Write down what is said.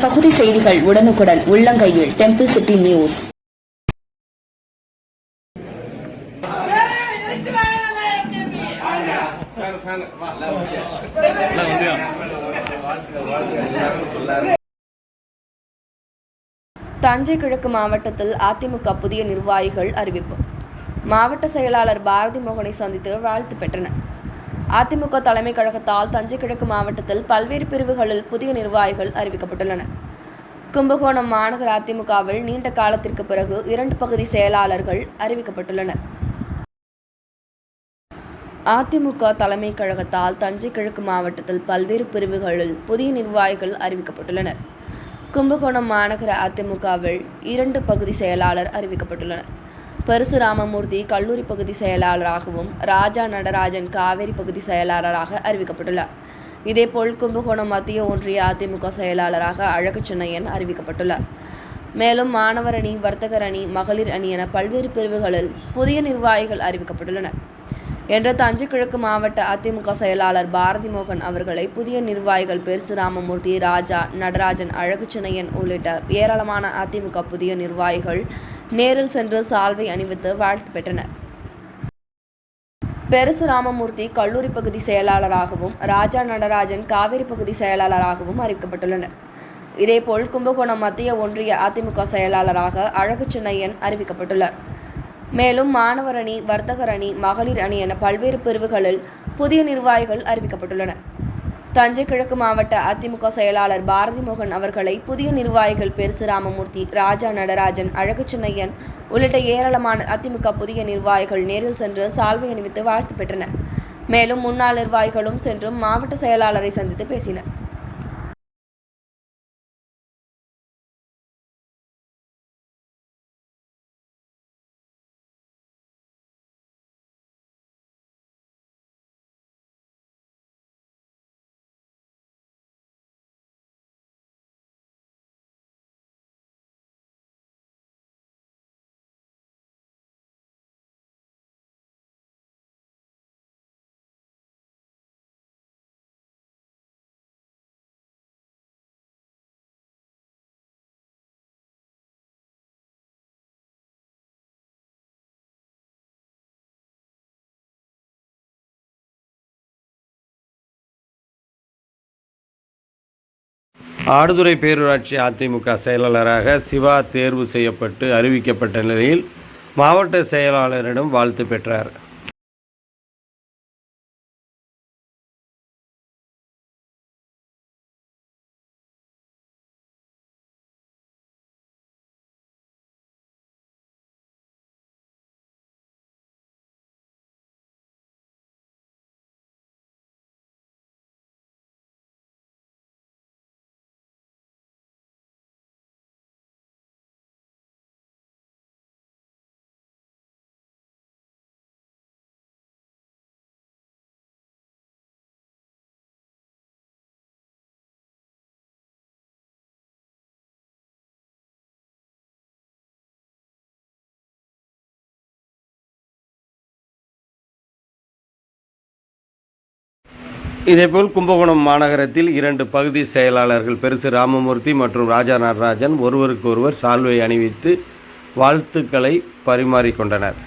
பகுதி செய்திகள் உடனுக்குடன் உள்ளங்கையில் டெம்பிள் சிட்டி நியூஸ் தஞ்சை கிழக்கு மாவட்டத்தில் அதிமுக புதிய நிர்வாகிகள் அறிவிப்பு. மாவட்ட செயலாளர் பாரதி மோகனை சந்தித்து வாழ்த்து பெற்றனர். அதிமுக தலைமை கழகத்தால் தஞ்சை கிழக்கு மாவட்டத்தில் பல்வேறு பிரிவுகளில் புதிய நிர்வாகிகள் அறிவிக்கப்பட்டுள்ளனர் கும்பகோணம் மாநகர அதிமுகவில் நீண்ட காலத்திற்கு பிறகு இரண்டு பகுதி செயலாளர்கள் அறிவிக்கப்பட்டுள்ளனர். அதிமுக தலைமை கழகத்தால் தஞ்சை கிழக்கு மாவட்டத்தில் பல்வேறு பிரிவுகளில் புதிய நிர்வாகிகள் அறிவிக்கப்பட்டுள்ளனர். கும்பகோணம் மாநகர அதிமுகவில் இரண்டு பகுதி செயலாளர் அறிவிக்கப்பட்டுள்ளனர். பரசுராமமூர்த்தி கல்லூரி பகுதி செயலாளராகவும் ராஜா நடராஜன் காவேரி பகுதி செயலாளராக அறிவிக்கப்பட்டுள்ளார். இதேபோல் கும்பகோணம் மத்திய ஒன்றிய அதிமுக செயலாளராக அழகு சின்னையன் அறிவிக்கப்பட்டுள்ளார். மேலும் மாணவர் அணி வர்த்தகர் அணி மகளிர் அணி என பல்வேறு பிரிவுகளில் புதிய நிர்வாகிகள் அறிவிக்கப்பட்டுள்ளனர். என்ற தஞ்சை கிழக்கு மாவட்ட அதிமுக செயலாளர் பாரதி மோகன் அவர்களை புதிய நிர்வாகிகள் பெருசு ராமமூர்த்தி ராஜா நடராஜன் அழகுச்சினையன் உள்ளிட்ட ஏராளமான அதிமுக புதிய நிர்வாகிகள் நேரில் சென்று சால்வை அணிவித்து வாழ்த்து பெற்றனர். பெருசு ராமமூர்த்தி கல்லூரி பகுதி செயலாளராகவும் ராஜா நடராஜன் காவிரி பகுதி செயலாளராகவும் அறிவிக்கப்பட்டுள்ளனர். இதேபோல் கும்பகோணம் மத்திய ஒன்றிய அதிமுக செயலாளராக அழகுச்சின்னையன் அறிவிக்கப்பட்டுள்ளார். மேலும் மாணவர் அணி வர்த்தகர் அணி மகளிர் அணி என பல்வேறு பிரிவுகளில் புதிய நிர்வாகிகள் அறிவிக்கப்பட்டுள்ளனர் தஞ்சை கிழக்கு மாவட்ட அதிமுக செயலாளர் பாரதி மோகன் அவர்களை புதிய நிர்வாகிகள் பெருசு ராமமூர்த்தி ராஜா நடராஜன் அழகு சின்னையன் உள்ளிட்ட ஏராளமான அதிமுக புதிய நிர்வாகிகள் நேரில் சென்று சால்வை அணிவித்து வாழ்த்து பெற்றனர். மேலும் முன்னாள் நிர்வாகிகளும் சென்று மாவட்ட செயலாளரை சந்தித்து பேசினர். ஆடுதுறை பேரூராட்சி அதிமுக செயலாளராக சிவா தேர்வு செய்யப்பட்டு அறிவிக்கப்பட்ட நிலையில் மாவட்ட செயலாளரிடம் வாழ்த்து பெற்றார். இதேபோல் கும்பகோணம் மாநகரத்தில் இரண்டு பகுதி செயலாளர்கள் பெருசு ராமமூர்த்தி மற்றும் ராஜா நடராஜன் ஒருவருக்கொருவர் சால்வை அணிவித்து வாழ்த்துக்களை பரிமாறிக்கொண்டனர்.